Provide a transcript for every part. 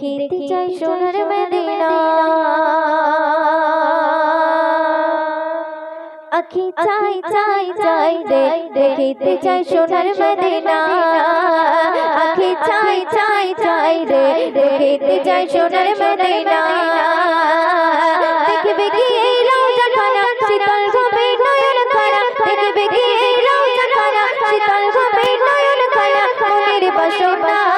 দেখিতে চাই সোনার মদিনা আখি চাই চাই চাই রে দেখিতে চাই সোনার মদিনা আখি চাই চাই চাই রে দেখিতে চাই সোনার মদিনা দেখবে কি এই রওজা খানা শীতল হবে নয়ন খানা। দেখবে কি এই রওজা খানা শীতল হবে নয়ন খানা। মনের বাসনা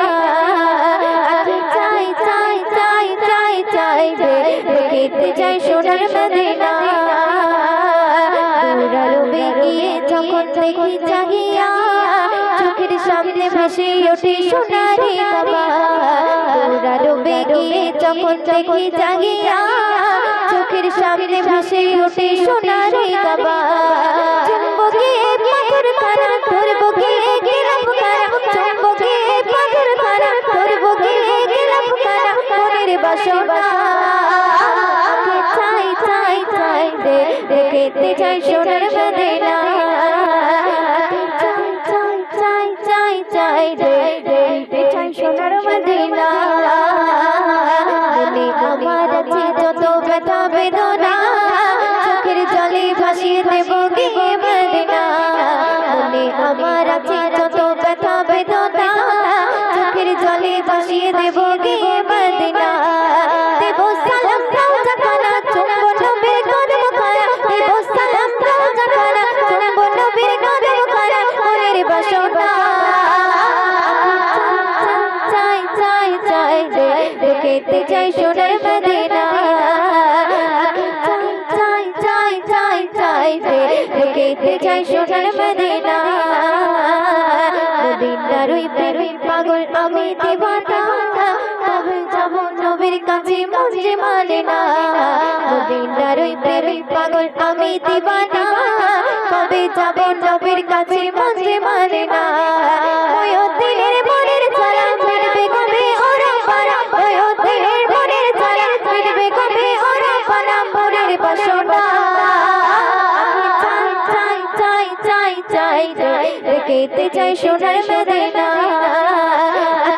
সোনার মদিনা। দূরারবে গিয়ে যখন দেখি জাগিয়া, চোখের সামনে ভেসে ওঠে সোনারি বাবা। গিয়ে যখন দেখি চোখের সামনে ভেসে ওঠে সোনারি বাবা। দেখতে চাই, সোনার আগে চাই চাই চাই চাই আমার আছে যত ব্যথা, বেদনা। চোখের জলে ভাসিয়ে দেব ব্যথা, বেদনা। বাসনা চাই চাই চাই রে দেখতে চাই সোনার মদিনা চাই চাই চাই চাই চাই সোনার পাগল আমি দিবানা কবে যাব নবীর কাছে মজে মানে না পাগল আমি দিবানা কবে যাব মজে মানে না। ওই দিনের মনের জ্বালা মিটবে কবে ওরা পারা ওই দিনের মনের জ্বালা মিটবে কবে ওরা পারা মনের বাসনা। চাই চাই চাই চাই চাই চাই সোনার মদিনা। আগে